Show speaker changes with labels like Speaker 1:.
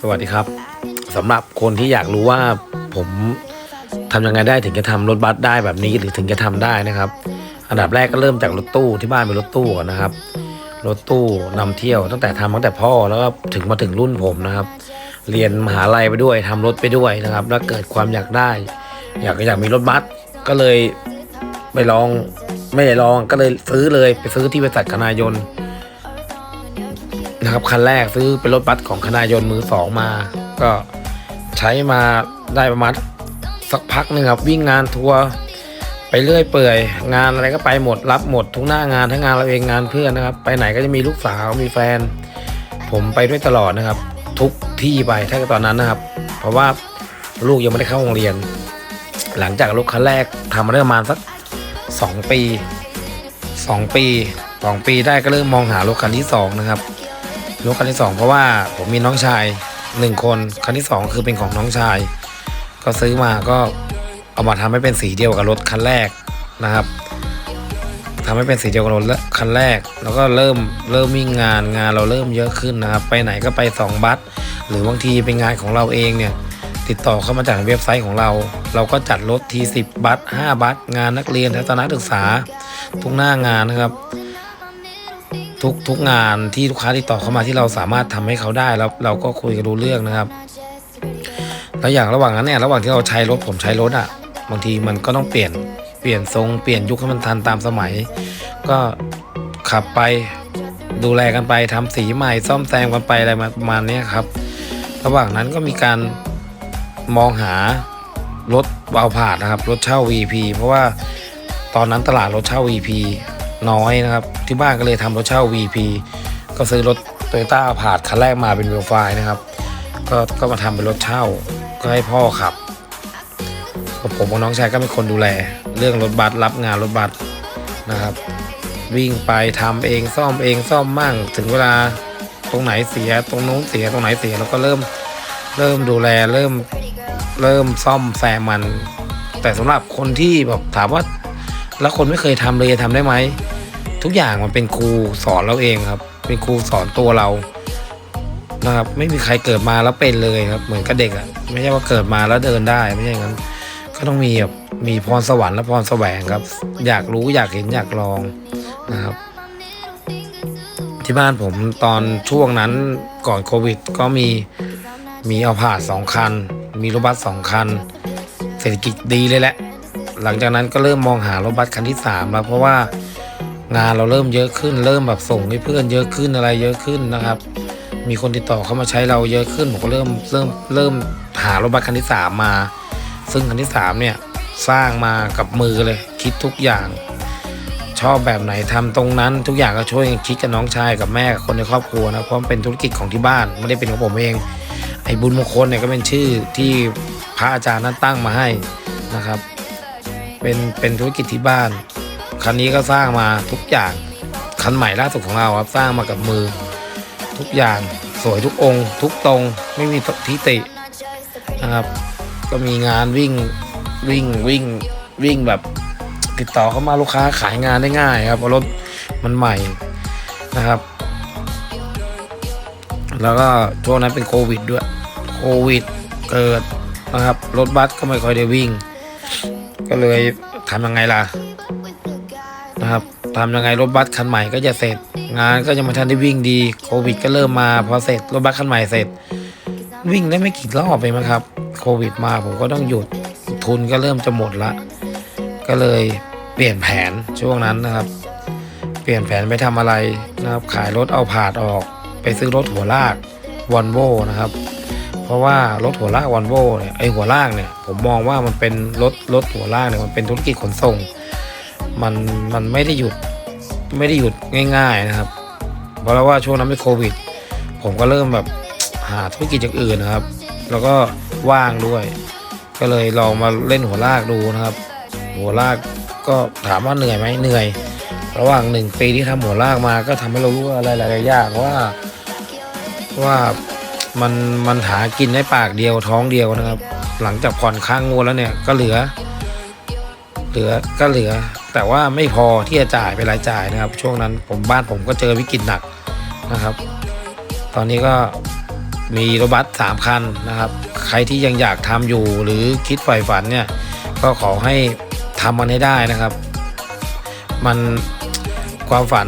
Speaker 1: สวัสดีครับสำหรับคนที่อยากรู้ว่าผมทำยังไงได้ถึงจะทำรถบัสได้แบบนี้หรือถึงจะทำได้นะครับ อันดับแรกก็เริ่มจากรถตู้ที่บ้านเป็นรถตู้ก่อนนะครับรถตู้นำเที่ยวตั้งแต่ทำตั้งแต่พ่อแล้วก็ถึงมาถึงรุ่นผมนะครับ เรียนมหาลัยไปด้วยทำรถไปด้วยนะครับ แล้วเกิดความอยากได้ อยากอยากมีรถบัสก็เลยไปลองไม่ได้ลองก็เลยซื้อเลยไปซื้อที่บริษัทคณายนต์ นะครับคันแรกซื้อเป็นรถบัสของคณายนต์มือสองมา ก็ใช้มาได้ประมาณสักพักหนึ่งครับ วิ่งงานทัวร์ไปเรื่อยเปื่อย งานอะไรก็ไปหมดรับหมดทุกหน้างานทั้งงานเราเองงานเพื่อนนะครับ ไปไหนก็จะมีลูกสาวมีแฟน ผมไปด้วยตลอดนะครับ ทุกที่ไปถ้าตอนนั้นนะครับ เพราะว่าลูกยังไม่ได้เข้าโรงเรียน หลังจากรถคันแรกทำมาได้ประมาณสักสองปีสองปีสองปีได้ก็เริ่มมองหารถคันที่สองนะครับ รถคันที่สองเพราะว่าผมมีน้องชายหนึ่งคนคันที่สองคือเป็นของน้องชาย ก็ซื้อมาก็เอามาทำให้เป็นสีเดียวกับรถคันแรกนะครับทำให้เป็นสีเดียวกับรถคันแรก แล้วก็เริ่มเริ่มวิ่งานงานเราเริ่มเยอะขึ้นนะครับ ไปไหนก็ไปสองบัสหรือบางทีเป็นงานของเราเองเนี่ยติดต่อเข้ามาจากเว็บไซต์ของเรา เราก็จัดรถทีสิบบัสห้าบัสงานนักเรียนทัศนศึกษาทุกหน้างานนะครับ ทุกทุกงานที่ลูกค้าติดต่อเข้ามาที่เราสามารถทำให้เขาได้แล้วเราก็คุยกันรู้เรื่องนะครับแล้วอย่างระหว่างนั้นเนี่ยระหว่างที่เราใช้รถผมใช้รถอะ่ะบางทีมันก็ต้องเปลี่ยนเปลี่ยนทรงเปลี่ยนยุคให้มันทันตามสมัย ก็ขับไปดูแลกันไปทำสีใหม่ซ่อมแซมกันไปอะไรประมาณนี้ครับ ระหว่างนั้นก็มีการมองหารถเอาผาดนะครับรถเช่า VP เพราะว่าตอนนั้นตลาดรถเช่า VP น้อยนะครับ ที่บ้านก็เลยทำรถเช่า VP ก็ซื้อรถโตโยต้าผาดคันแรกมาเป็นเวลไฟนะครับ ก็ก็มาทำเป็นรถเช่าก็ให้พ่อขับผมกับน้องชายก็เป็นคนดูแล เรื่องรถบัสรับงานรถบัสนะครับ วิ่งไปทำเองซ่อมเองซ่อมมั่ง ถึงเวลาตรงไหนเสียตรงโน้นเสียตรงไหนเสียเราก็เริ่มเริ่มดูแลเริ่มเริ่มซ่อมแซมมัน แต่สำหรับคนที่แบบถามว่า แล้วคนไม่เคยทำเลยจะทำได้ไหม ทุกอย่างมันเป็นครูสอนเราเองครับ เป็นครูสอนตัวเรานะครับ ไม่มีใครเกิดมาแล้วเป็นเลยครับ เหมือนกับเด็กอะ่ะไม่ใช่ว่าเกิดมาแล้วเดินได้ไม่ใช่อย่างนั้น ก็ต้องมีแบบมีพรสวรรค์และพรแสวงครับ อยากรู้อยากเห็นอยากลองนะครับ ที่บ้านผมตอนช่วงนั้นก่อนโควิด ก็มีมีเอาผ่าสองคัน มีรถบัสสองคัน เศรษฐกิจดีเลยแหละ หลังจากนั้นก็เริ่มมองหารถบัสคันที่สามแล้วเพราะว่า งานเราเริ่มเยอะขึ้น เริ่มแบบส่งให้เพื่อนเยอะขึ้นอะไรเยอะขึ้นนะครับ มีคนติดต่อเข้ามาใช้เราเยอะขึ้นผมก็เริ่มเริ่มเริ่มหารถบัสคันที่สามมา ซึ่งคันที่สามเนี่ยสร้างมากับมือเลย คิดทุกอย่าง ชอบแบบไหนทำตรงนั้น ทุกอย่างก็ช่วยคิดกับน้องชายกับแม่กับคนในครอบครัวนะเพราะมันเป็นธุรกิจของที่บ้านไม่ได้เป็นของผมเอง ไอ้บุญมงคลเนี่ยก็เป็นชื่อที่พระอาจารย์นั้นตั้งมาให้นะครับ เป็นเป็นธุรกิจที่บ้าน คันนี้ก็สร้างมาทุกอย่าง คันใหม่ล่าสุดของเราครับสร้างมากับมือ ทุกอย่างสวยทุกองค์ ทุกตรงไม่มีทิตินะครับ ก็มีงานวิ่งวิ่งวิ่งวิ่งแบบติดต่อเข้ามาลูกค้าขายงานได้ง่ายครับเพราะรถมันใหม่นะครับ แล้วก็ช่วงนั้นเป็นโควิดด้วยโควิดเกิดนะครับรถบัสก็ไม่ค่อยได้วิ่ง ก็เลยทำยังไงล่ะ นะครับทำยังไงรถบัสคันใหม่ก็จะเสร็จ งานก็ยังไม่ทันได้วิ่งดีโควิด ก็เริ่มมาพอเสร็จรถบัสคันใหม่เสร็จ วิ่งได้ไม่กี่รอบเองมั้งครับโควิดมาผมก็ต้องหยุดทุนก็เริ่มจะหมดละ ก็เลยเปลี่ยนแผนช่วงนั้นนะครับ เปลี่ยนแผนไปทำอะไรนะครับ ขายรถเอาผาดออก ไปซื้อรถหัวลากวอลโวนะครับ เพราะว่ารถหัวลากวอลโวเนี่ยไอหัวลากเนี่ยผมมองว่ามันเป็นรถรถหัวลากเนี่ยมันเป็นธุรกิจขนส่ง มันมันไม่ได้หยุดไม่ได้หยุดง่าย ๆนะครับเพราะว่าช่วงนั้นเป็นโควิด ผมก็เริ่มแบบหาธุรกิจอย่างอื่นนะครับ แล้วก็ว่างด้วย ก็เลยลองมาเล่นหัวลากดูนะครับ หัวลากก็ถามว่าเหนื่อยไหมเหนื่อย ระหว่างหนึ่งปีที่ทำหัวลากมา ก็ทำให้เรารู้อะไรหลายๆอย่างว่าว่ามันมันหากินได้ปากเดียวท้องเดียวนะครับ หลังจากผ่อนค้างงวดแล้วเนี่ยก็เหลือ เหลือก็เหลือ แต่ว่าไม่พอที่จะจ่ายไปรายจ่ายนะครับ ช่วงนั้นผมบ้านผมก็เจอวิกฤตหนักนะครับ ตอนนี้ก็มีรถบัสสามคันนะครับ ใครที่ยังอยากทำอยู่หรือคิดใฝ่ฝันเนี่ย ก็ขอให้ทำมันให้ได้นะครับ มันความฝัน